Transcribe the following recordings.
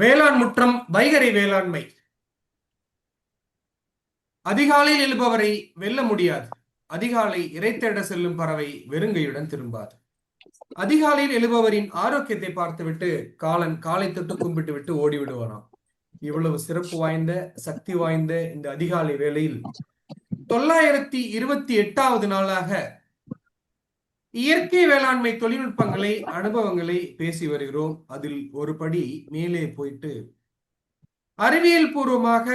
வேளாண் முற்றம் வைகரை வேளாண்மை. அதிகாலையில் எழுபவரை வெல்ல முடியாது. அதிகாலை இறைத்தேட செல்லும் பறவை வெறுங்கையுடன் திரும்பாது. அதிகாலையில் எழுபவரின் ஆரோக்கியத்தை பார்த்துவிட்டு காலன் காலை தொட்டு கும்பிட்டு விட்டு ஓடி விடுவானாம் இவ்வளவு சிறப்பு வாய்ந்த சக்தி வாய்ந்த இந்த அதிகாலை வேளையில் தொள்ளாயிரத்தி இருபத்தி எட்டாவது நாளாக இயற்கை வேளாண்மை தொழில்நுட்பங்களை அனுபவங்களை பேசி வருகிறோம். அதில் ஒரு படி மேலே போயிட்டு அறிவியல் பூர்வமாக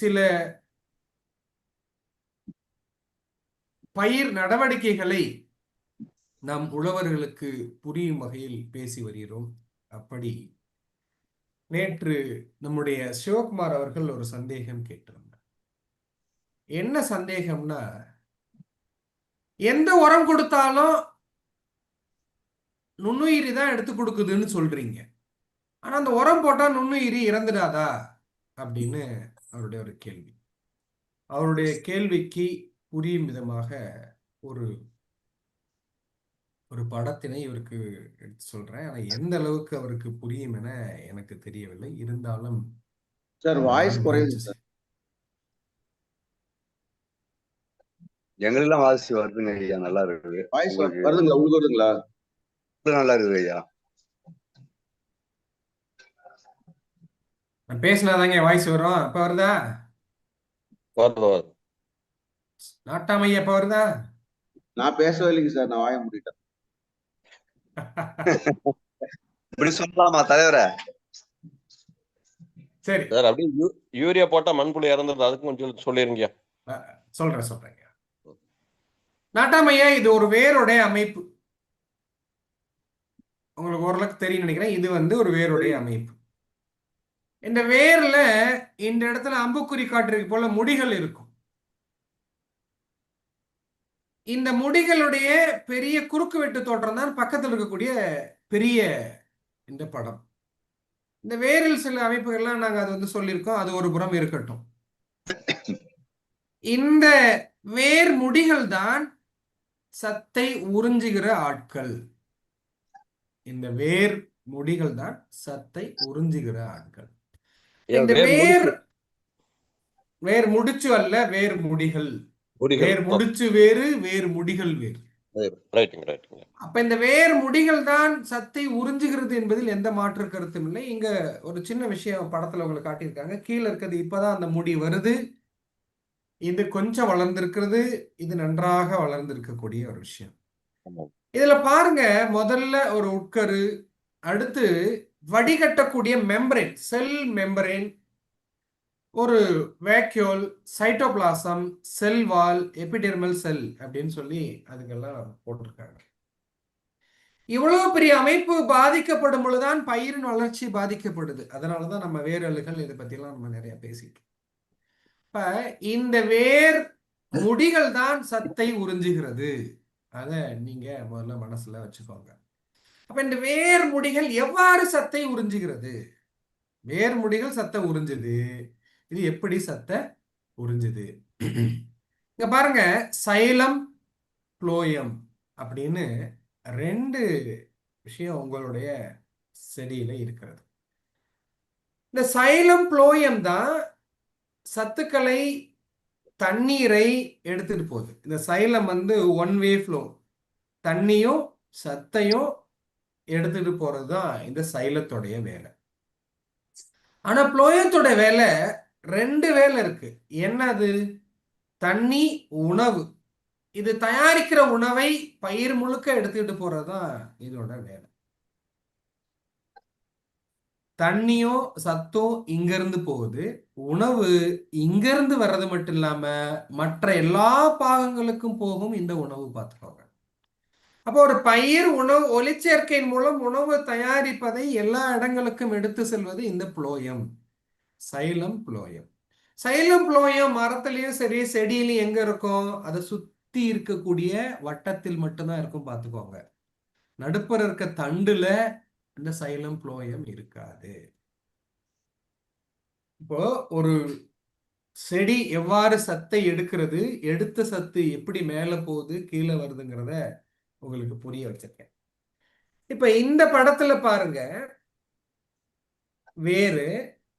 சில பயிர் நடவடிக்கைகளை நம் உழவர்களுக்கு புரியும் வகையில் பேசி வருகிறோம். அப்படி நேற்று நம்முடைய சிவகுமார் அவர்கள் ஒரு சந்தேகம் கேட்டிருந்தார். என்ன சந்தேகம்னா எந்த உரம் கொடுத்தாலும் நுண்ணுயிரி தான் எடுத்து கொடுக்குதுன்னு சொல்றீங்க. ஆனா அந்த உரம் போட்டா நுண்ணுயிரி இறந்துடாதா? அப்படின்னு அவருடைய ஒரு கேள்வி. அவருடைய கேள்விக்கு புரியும் விதமாக ஒரு ஒரு படத்தினை இவருக்கு எடுத்து சொல்றேன். ஆனா எந்த அளவுக்கு அவருக்கு புரியும் என எனக்கு தெரியவில்லை. இருந்தாலும் சார் வாய்ஸ் குறையுது சார். எங்களெல்லாம் வாசி வருதுங்க ஐயா. நல்லா இருக்குது. வாய்ஸ் வருதுங்களா? உங்களுக்கு வருதுங்களா? நல்லா இருக்குது ஐயா. நான் பேசினாதாங்க வாய்ஸ் வரும். இப்ப வருதா? வருது வருது. நாட்டாமையா இப்ப வருதா? நான் பேசவே இல்லைங்க சார். நான் வாய முடிட்டேன். இப்படி சொல்லலாமா தலைவரே? சரி. சார் அப்படியே யூரியா போட்டா மண்புழு இறந்துருது. அதுக்கும் கொஞ்சம் சொல்லிருங்க சொல்றேன் சொல்றேங்க நாட்டாமையா இது ஒரு வேருடைய அமைப்பு. உங்களுக்கு ஓரளவுக்கு தெரியும் நினைக்கிறேன். இது வந்து ஒரு வேருடைய அமைப்பு. இந்த வேர்ல இந்த இடத்துல அம்புக்குறி காட்டுறது போல முடிகள் இருக்கும். இந்த முடிகளுடைய பெரிய குறுக்கு வெட்டு தோற்றம் தான் பக்கத்தில் இருக்கக்கூடிய பெரிய இந்த படம். இந்த வேரில் சில அமைப்புகள்லாம் நாங்க அது வந்து சொல்லியிருக்கோம். அது ஒரு புறம் இருக்கட்டும். இந்த வேர் முடிகள் தான் சத்தை உறிஞ்சுகிற ஆட்கள். இந்த வேர் முடிகள் தான் சத்தை உறிஞ்சுகிற ஆட்கள் இந்த வேர் வேர் முடிச்சு. அல்ல வேர் முடிகள். வேர் முடிச்சு வேறு வேர் முடிகள் வேறு. அப்ப இந்த வேர் முடிகள் தான் சத்தை உறிஞ்சுகிறது என்பதில் எந்த மாற்று கருத்தும் இல்லை. இங்க ஒரு சின்ன விஷயம் படத்துல உங்களுக்கு காட்டியிருக்காங்க. கீழே இருக்கிறது இப்பதான் அந்த முடி வருது. இது கொஞ்சம் வளர்ந்திருக்கிறது. இது நன்றாக வளர்ந்திருக்கக்கூடிய ஒரு விஷயம். இதுல பாருங்க முதல்ல ஒரு உட்கரு அடுத்து வடிகட்டக்கூடிய மெம்பரேன் செல் மெம்பரேன் ஒரு vacuole cytoplasm cell wall epidermal cell அப்படின்னு சொல்லி அதுக்கெல்லாம் போட்டிருக்காங்க. இவ்வளவு பெரிய அமைப்பு பாதிக்கப்படும் பொழுதுதான் பயிரின் வளர்ச்சி பாதிக்கப்படுது. அதனாலதான் நம்ம வேரலுகள் இதை பத்திலாம் நம்ம நிறைய பேசிட்டு இப்ப இந்த வேர் முடிகள் தான் சத்தை உறிஞ்சுகிறது. அதை நீங்க முதல்ல மனசுல வச்சுக்கோங்க. அப்ப இந்த வேர் முடிகள் எவ்வாறு சத்தை உறிஞ்சுகிறது? வேர் முடிகள் சத்தை உறிஞ்சுது. இது எப்படி சத்தை உறிஞ்சுது? இங்க பாருங்க சைலம் புளோயம் அப்படின்னு ரெண்டு விஷயம் உங்களுடைய செடியில இருக்கிறது. இந்த சைலம் புளோயம் தான் சத்துக்களை தண்ணீரை எடுத்துட்டு போகுது. இந்த சைலம் வந்து ஒன் வே ஃப்ளோ தண்ணியும் சத்தையும் எடுத்துட்டு போறது தான் இந்த சைலத்தோடைய வேலை. ஆனா புளோயத்தோட வேலை ரெண்டு வேலை இருக்கு. என்னது? தண்ணி உணவு. இது தயாரிக்கிற உணவை பயிர் முழுக்க எடுத்துக்கிட்டு போறதுதான் இதோட வேலை. தண்ணியும் சத்தும் இங்கிருந்து போகுது. உணவு இங்கிருந்து வர்றது மட்டும் இல்லாம மற்ற எல்லா பாகங்களுக்கும் போகும் இந்த உணவு பார்த்துக்கோங்க அப்போ ஒரு பயிர் உணவு ஒளிச்சேர்க்கையின் மூலம் உணவு தயாரிப்பதை எல்லா இடங்களுக்கும் எடுத்து செல்வது இந்த phloem xylem phloem xylem phloem மரத்துலயும் சரி செடியிலையும் எங்க இருக்கும்? அதை சுத்தி இருக்கக்கூடிய வட்டத்தில் மட்டும்தான் இருக்கும் பார்த்துக்கோங்க நடுப்புற இருக்க தண்டுல இந்த சைலம் ப்ளோயம் இருக்காது. இப்போ ஒரு செடி எவ்வாறு சத்தை எடுக்கிறது எடுத்த சத்து எப்படி மேலே போகுது கீழே வருதுங்கிறத உங்களுக்கு புரிய வச்சிருக்கேன். இப்ப இந்த படத்துல பாருங்க. வேறு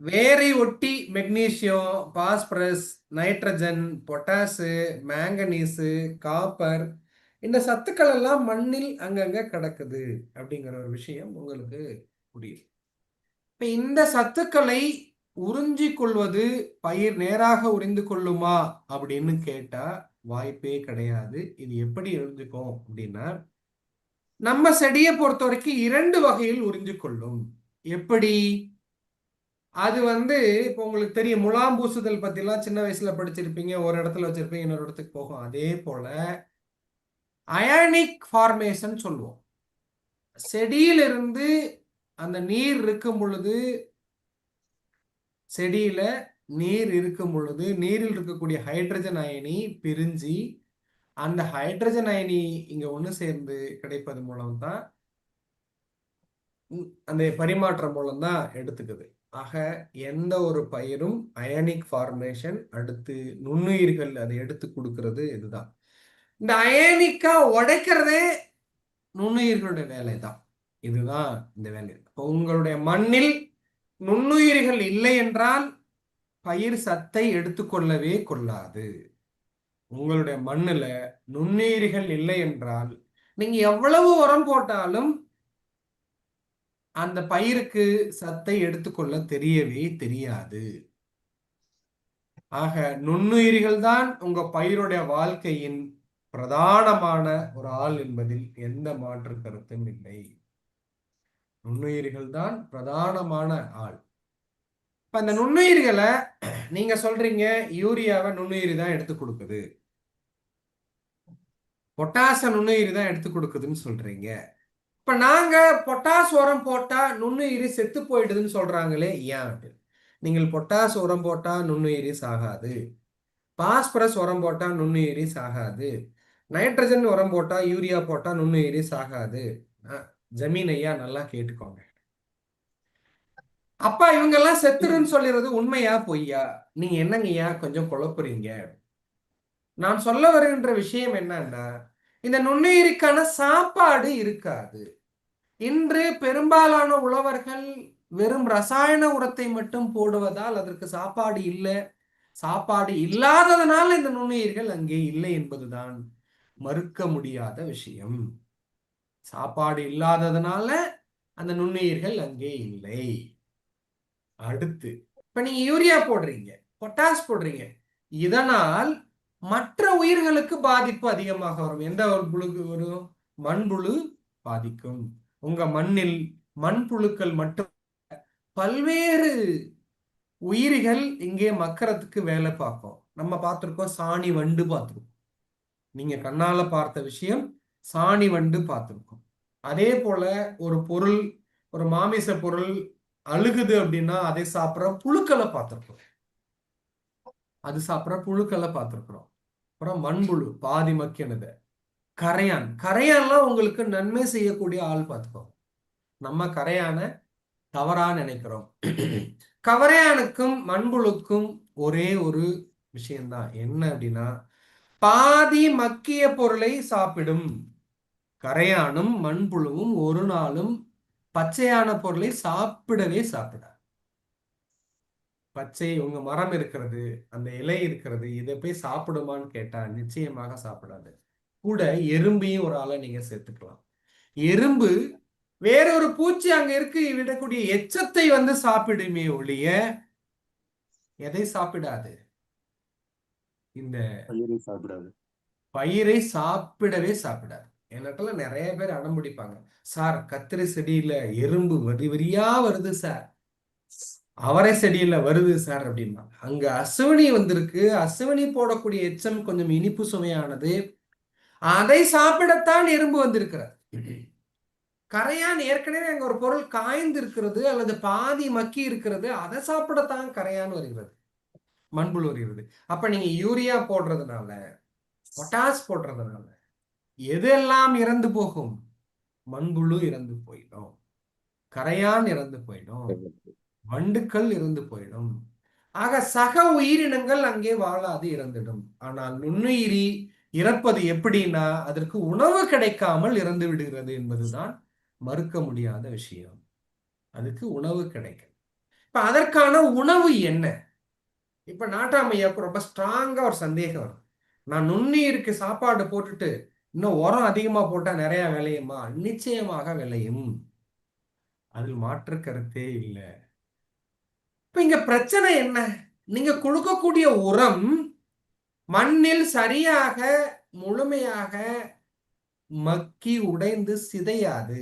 வேரை ஒட்டி magnesium phosphorus nitrogen potash manganese copper இந்த சத்துக்கள் எல்லாம் மண்ணில் அங்கங்க கிடக்குது அப்படிங்கிற ஒரு விஷயம் உங்களுக்கு புரியுது. இப்ப இந்த சத்துக்களை உறிஞ்சி கொள்வது பயிர் நேராக உறிந்து கொள்ளுமா அப்படின்னு கேட்டா வாய்ப்பே கிடையாது. இது எப்படி உறிஞ்சுக்கும் அப்படின்னா நம்ம செடியை பொறுத்த வரைக்கும் இரண்டு வகையில் உறிஞ்சு கொள்ளும். எப்படி? அது வந்து இப்போ உங்களுக்கு தெரியும் முலாம் பூசுதல் பத்திலாம் சின்ன வயசுல படிச்சிருப்பீங்க ஒரு இடத்துல வச்சிருப்பீங்க இன்னொரு இடத்துக்கு போகும். அதே போல அயானிக் ஃபார்மேஷன் சொல்லுவோம். செடியிலிருந்து அந்த நீர் இருக்கும் பொழுது செடியில நீர் இருக்கும் பொழுது நீரில் இருக்கக்கூடிய ஹைட்ரஜன் அயனி பிரிஞ்சு அந்த ஹைட்ரஜன் அயனி இங்க ஒன்று சேர்ந்து கிடைப்பது மூலம் தான் அந்த பரிமாற்றம் மூலம் தான் எடுத்துக்குது. ஆக எந்த ஒரு பயிரும் அயனிக் ஃபார்மேஷன் அடுத்து நுண்ணுயிர்கள் அதை எடுத்து கொடுக்கறது இதுதான். இந்த அயனிக்கா உடைக்கிறதே நுண்ணுயிர்களுடைய வேலை தான் இதுதான் இந்த வேலை. இப்போ உங்களுடைய மண்ணில் நுண்ணுயிர்கள் இல்லை என்றால் பயிர் சத்தை எடுத்துக்கொள்ளவே கொள்ளாது. உங்களுடைய மண்ணில் நுண்ணுயிர்கள் இல்லை என்றால் நீங்க எவ்வளவு உரம் போட்டாலும் அந்த பயிருக்கு சத்தை எடுத்துக்கொள்ள தெரியவே தெரியாது. ஆக நுண்ணுயிரிகள் தான் உங்க பயிருடைய வாழ்க்கையின் பிரதானமான ஒரு ஆள் என்பதில் எந்த மாற்று கருத்தும் இல்லை. நுண்ணுயிர்கள் தான் பிரதானமான ஆள். இப்ப அந்த நுண்ணுயிர்களை நீங்க சொல்றீங்க யூரியாவை நுண்ணுயிரி தான் எடுத்து கொடுக்குது. பொட்டாச நுண்ணுயிரி தான் எடுத்து கொடுக்குதுன்னு சொல்றீங்க. இப்ப நாங்க பொட்டாஸ் உரம் போட்டா நுண்ணுயிரி செத்து போயிடுதுன்னு சொல்றாங்களே ஏன் நீங்கள் பொட்டாஸ் உரம் போட்டா நுண்ணுயிரி சாகாது. பாஸ்பரஸ் உரம் போட்டா நுண்ணுயிரி சாகாது. நைட்ரஜன் உரம் போட்டால் யூரியா போட்டால் நுண்ணுயிரி சாகாது. ஜமீன் ஐயா நல்லா கேட்டுக்கோங்க. அப்பா இவங்கெல்லாம் செத்துருன்னு சொல்லிடுறது உண்மையா பொய்யா? நீங்க என்னங்கய்யா கொஞ்சம் குழப்புறீங்க? நான் சொல்ல வருகின்ற விஷயம் என்னன்னா இந்த நுண்ணுயிருக்கான சாப்பாடு இருக்காது. இன்று பெரும்பாலான உழவர்கள் வெறும் ரசாயன உரத்தை மட்டும் போடுவதால் அதற்கு சாப்பாடு இல்லை. சாப்பாடு இல்லாததனால இந்த நுண்ணுயிர்கள் அங்கே இல்லை என்பதுதான். மறுக்க முடியாத விஷயம். சாப்பாடு இல்லாததுனால அந்த நுண்ணுயிர்கள் அங்கே இல்லை. அடுத்து இப்ப நீங்க யூரியா போடுறீங்க பொட்டாஸ் போடுறீங்க. இதனால் மற்ற உயிர்களுக்கு பாதிப்பு அதிகமாக வரும். எந்த ஒரு புழுக்கு வரும் மண்புழு பாதிக்கும். உங்க மண்ணில் மண்புழுக்கள் மட்டும் பல்வேறு உயிரிகள் இங்கே மக்கறதுக்கு வேலை பார்க்கும். நம்ம பார்த்துருக்கோம் சாணி வண்டு பார்த்துருக்கோம். நீங்க கண்ணால பார்த்த விஷயம் சாணி வண்டு பார்த்திருக்கோம். அதே போல ஒரு பொருள் ஒரு மாமிச பொருள் அழுகுது அப்படின்னா அதை சாப்பிட்ற புழுக்களை பார்த்துருக்கோம் அது சாப்பிட்ற புழுக்களை பார்த்துருக்குறோம். அப்புறம் மண்புழு பாதி மக்கினது. கரையான். கரையான்லாம் உங்களுக்கு நன்மை செய்யக்கூடிய ஆள் பார்த்துக்கோங்க. நம்ம கரையான தவறா நினைக்கிறோம். கவரையானுக்கும் மண்புழுக்கும் ஒரே ஒரு விஷயம்தான். என்ன அப்படின்னா பாதி மக்கிய பொருளை சாப்பிடும். கரையானும் மண்புழுவும் ஒரு நாளும் பச்சையான பொருளை சாப்பிடவே சாப்பிடாது. பச்சை உங்க மரம் இருக்கிறது அந்த இலை இருக்கிறது இதை போய் சாப்பிடுமான்னு கேட்டா நிச்சயமாக சாப்பிடாது. கூட எறும்பையும் ஒரு ஆளை நீங்க சேர்த்துக்கலாம். எறும்பு வேறொரு பூச்சி அங்க இருக்கு விடக்கூடிய எச்சத்தை வந்து சாப்பிடுமே ஒழிய எதை சாப்பிடாது? இந்த பயிரை சாப்பிடாது. பயிரை சாப்பிடவே சாப்பிடாது. என்னட்டுல நிறைய பேர் அடம் பிடிப்பாங்க. சார் கத்திரி செடியில எறும்பு வரி வரியா வருது சார்? அவரை செடியில வருது சார் அப்படின்னா. அங்க அசுவனி வந்திருக்கு. அசுவனி போடக்கூடிய எச்சம் கொஞ்சம் இனிப்பு சுவையானது. அதை சாப்பிடத்தான் எறும்பு வந்திருக்கிறது கரையான் ஏற்கனவே அங்க ஒரு பொருள் காய்ந்து இருக்கிறது அல்லது பாதி மக்கி இருக்கிறது. அதை சாப்பிடத்தான் கரையான் வருகிறது. மண்புழு வருகிறது அப்ப நீங்க யூரியா போடுறதுனால பொட்டாஸ் போடுறதுனால எதெல்லாம் இறந்து போகும்? மண்புழு இறந்து போயிடும். கரையான் இறந்து போயிடும். வண்டுக்கள் இறந்து போயிடும். ஆக சக உயிரினங்கள் அங்கே வாழாது இறந்துடும். ஆனால் நுண்ணுயிரி இறப்பது எப்படின்னா அதற்கு உணவு கிடைக்காமல் இறந்து விடுகிறது என்பதுதான் மறுக்க முடியாத விஷயம். அதுக்கு உணவு கிடைக்கும் இப்ப அதற்கான உணவு என்ன? இப்ப நாட்டாமையாவுக்கு ரொம்ப ஸ்ட்ராங்கா ஒரு சந்தேகம் வரும். நான் நுண்ணீருக்கு சாப்பாடு போட்டுட்டு இன்னும் உரம் அதிகமா போட்டா நிறைய விளையுமா? நிச்சயமாக விளையும். அதில் மாற்று கருத்தே இல்லை. இப்ப இங்க பிரச்சனை என்ன? நீங்க கொடுக்கக்கூடிய உரம் மண்ணில் சரியாக முழுமையாக மக்கி உடைந்து சிதையாது.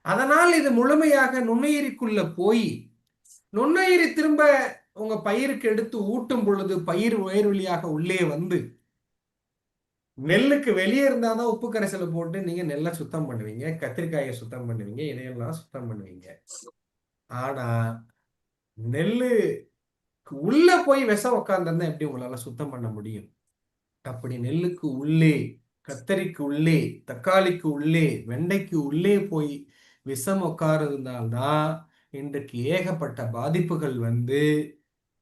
அதனால் இது முழுமையாக நுண்ணுயிரிக்குள்ள போய் நுண்ணுயிரி திரும்ப உங்க பயிருக்கு எடுத்து ஊட்டும் பொழுது பயிர் உயர் வழியாக உள்ளே வந்து நெல்லுக்கு வெளியே இருந்தாதான் உப்பு கரைசலை போட்டு நீங்க நெல்லை சுத்தம் பண்ணுவீங்க கத்திரிக்காயை சுத்தம் பண்ணுவீங்க இதையெல்லாம் சுத்தம் பண்ணுவீங்க. ஆனா நெல்லு உள்ள போய் விஷம் உட்காந்துருந்தா எப்படி உங்களால சுத்தம் பண்ண முடியும்? அப்படி நெல்லுக்கு உள்ளே கத்தரிக்கு உள்ளே தக்காளிக்கு உள்ளே வெண்டைக்கு உள்ளே போய் விஷம் உட்காருந்தால்தான் இன்றைக்கு ஏகப்பட்ட பாதிப்புகள் வந்து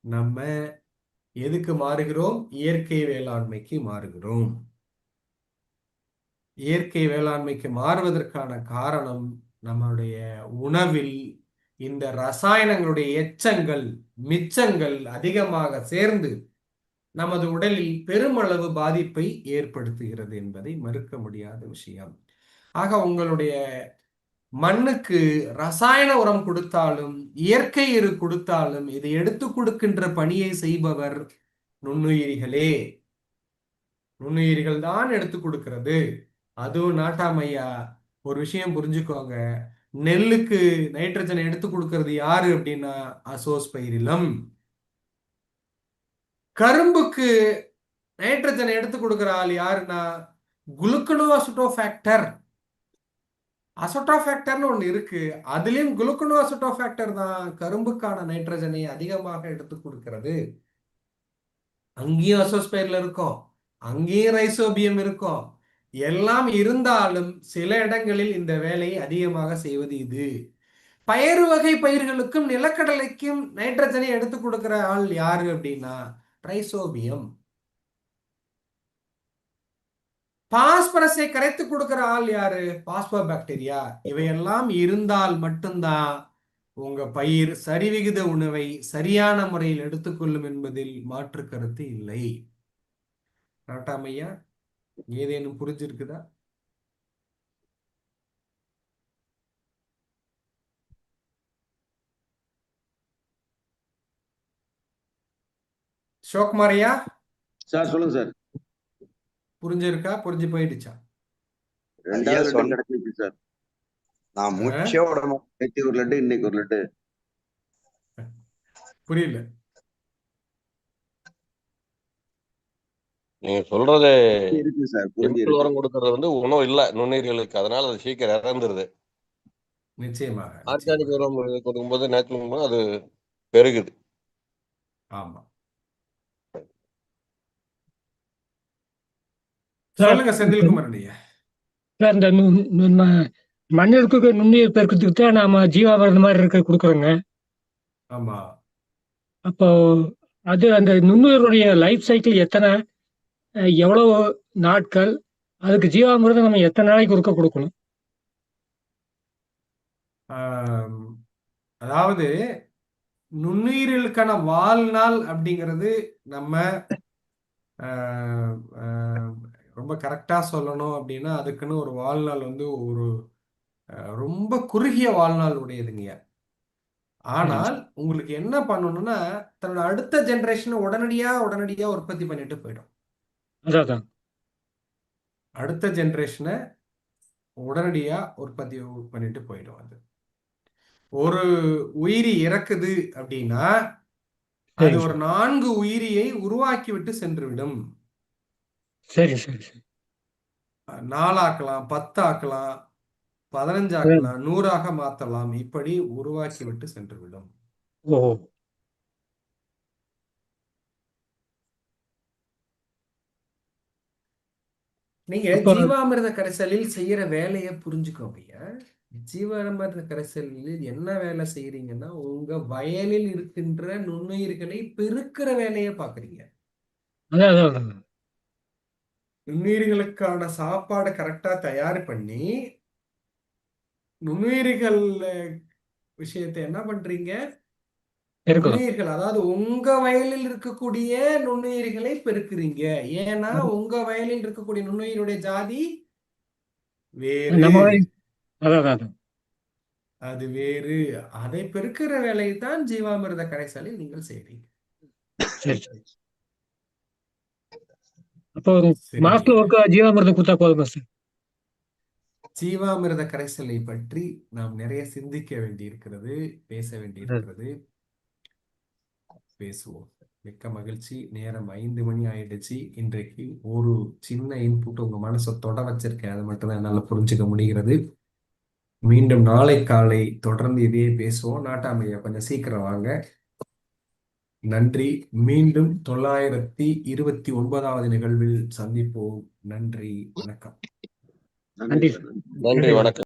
நம்ம எதுக்கு மாறுகிறோம்? இயற்கை வேளாண்மைக்கு மாறுகிறோம். இயற்கை வேளாண்மைக்கு மாறுவதற்கான காரணம் நம்மளுடைய உணவில் இந்த ரசாயனங்களுடைய எச்சங்கள் மிச்சங்கள் அதிகமாக சேர்ந்து நமது உடலில் பெருமளவு பாதிப்பை ஏற்படுத்துகிறது என்பதை மறுக்க முடியாத விஷயம். ஆக உங்களுடைய மண்ணுக்கு ரசாயன உரம் கொடுத்தாலும் இயற்கை இரு கொடுத்தாலும் இதை எடுத்து கொடுக்கின்ற பணியை செய்பவர் நுண்ணுயிரிகளே. நுண்ணுயிரிகள் தான் எடுத்து கொடுக்கிறது. அதுவும் நாட்டாமையா ஒரு விஷயம் புரிஞ்சுக்கோங்க. நெல்லுக்கு நைட்ரஜனை எடுத்து கொடுக்கறது யாரு அப்படின்னா அசோஸ்பைரிலம் கரும்புக்கு நைட்ரஜனை எடுத்து கொடுக்கிற ஆள் யாருன்னா குளுக்கனோ ஃபேக்டர் அசோட்டோஃபேக்டர்னு ஒன்று இருக்குது அதுலேயும் குளுக்கனோ அசோட்டோஃபேக்டர் தான் கரும்புக்கான நைட்ரஜனை அதிகமாக எடுத்து கொடுக்கிறது. அங்கேயும் அசோஸ்பைர்ல இருக்கும். அங்கேயும் ரைசோபியம் இருக்கும். எல்லாம் இருந்தாலும் சில இடங்களில் இந்த வேலையை அதிகமாக செய்வது இது. பயிறு வகை பயிர்களுக்கும் நிலக்கடலைக்கும் நைட்ரஜனை எடுத்து கொடுக்குற ஆள் யாரு அப்படின்னா ரைசோபியம். பாஸ்பரஸை கரைத்து கொடுக்கிற ஆள் யாரு? பாஸ்போ பாக்டீரியா இவையெல்லாம் இருந்தால் மட்டும்தான் உங்க பயிர் சரிவிகித உணவை சரியான முறையில் எடுத்துக்கொள்ளும் என்பதில் மாற்று கருத்து இல்லை. ஐயா ஏதேனும் புரிஞ்சிருக்குதா? ஷோக்மாரியா சார் சொல்லுங்க சார். புரிஞ்சிருக்கா? புரிஞ்சு போயிடுச்சா? சார். நான் மூச்சே. நேற்று ஒரு லட்டு இன்னைக்கு ஒரு லட்டு. புரியல. நீங்க சொல்றது உரம் கொடுக்கறது வந்து உணவு இல்ல நுண்ணுயிர்களுக்கு. அதனால அது சீக்கிரம் இறந்துருது. நிச்சயமாக ஆர்கானிக். உரம் கொடுக்கும்போது நேச்சுரல் அது பெருகுது. ஆமா. சொல்லுங்க செந்தில்குமார் சார் இந்த மண்ணிற்கு நுண்ணுயிர் பெருக்கத்துக்கு தான் நாம ஜீவாமிர்தம் மாதிரி இருக்க கொடுக்குறோங்க. ஆமா. அப்போ அது அந்த நுண்ணுயிரோடைய லைஃப் சைக்கிள் எத்தனை எவ்வளவு நாட்கள் அதுக்கு ஜீவாமிர்தம் நம்ம எத்தனை நாளைக்கு ஒருக்க கொடுக்கணும்? அதாவது நுண்ணுயிர்களுக்கான வாழ்நாள் அப்படிங்கிறது நம்ம ரொம்ப கரெக்டா சொல்லணும் அப்படின்னா அதுக்குன்னு ஒரு வாழ்நாள் வந்து ஒரு ரொம்ப குறுகிய வாழ்நாள் உடையதுங்க. ஆனால் உங்களுக்கு என்ன பண்ணணும்னா தன்னோட அடுத்த ஜெனரேஷனை உடனடியா உடனடியா உற்பத்தி பண்ணிட்டு போயிடும். அடுத்த ஜெனரேஷனை உடனடியா உற்பத்தி பண்ணிட்டு போயிடும் அது. ஒரு உயிரி இறக்குது அப்படின்னா அது ஒரு நான்கு உயிரியை உருவாக்கி விட்டு சென்றுவிடும் சரி சரி சரி. நாலாக்கலாம் பத்தாக்கலாம் பதினஞ்சாக்கலாம் நூறாக மாத்தலாம். இப்படி உருவாக்கி விட்டு சென்றுவிடும். ஓ. நீங்க அப்ப- ஜீவாமிர்த கரைசலில் செய்யற வேலையை புரிஞ்சுக்கோங்க ஜீவாமிர்த கரைசலில் என்ன வேலை செய்யறீங்கன்னா உங்க வயலில் இருக்கின்ற நுண்ணுயிர்களை பெருக்கிற வேலையை பாக்குறீங்க. அதான் அதான் அதான். நுண்ணுயிர்களுக்கான சாப்பாடை கரெக்டா தயார் பண்ணி நுண்ணுயிர்கள் விஷயத்தை என்ன பண்றீங்க? நுண்ணுயிர்கள் அதாவது உங்க வயலில் இருக்கக்கூடிய நுண்ணுயிர்களை பெருக்குறீங்க. ஏன்னா உங்க வயலில் இருக்கக்கூடிய நுண்ணுயிரினுடைய ஜாதி வேறு. அது வேறு. அதை பெருக்கிற வேலையை தான் ஜீவாமிர்த கரைசலில் நீங்கள் செய்றீங்க. சரி. மாசத்துல ஒருக்கா ஜீவாமிர்தம் கொடுத்தா போதுமா சார்? ஜீவாமிர்த கரைசலை பற்றி நாம் நிறைய சிந்திக்க வேண்டியிருக்கிறது பேச வேண்டியிருக்கிறது. பேசுவோம். மிக்க மகிழ்ச்சி. நேரம் ஐந்து மணி ஆயிடுச்சு. இன்றைக்கு ஒரு சின்ன இன்புட் உங்க மனசை தொட வச்சிருக்கேன். அது மட்டும் தான் என்னால புரிஞ்சுக்க முடிகிறது. மீண்டும் நாளை காலை தொடர்ந்து இதையே பேசுவோம். நாட்டாமையா கொஞ்சம் சீக்கிரம் வாங்க. நன்றி. மீண்டும் தொள்ளாயிரத்தி இருபத்தி ஒன்பதாவது நிகழ்வில் சந்திப்போம். நன்றி. வணக்கம். நன்றி. நன்றி. வணக்கம்.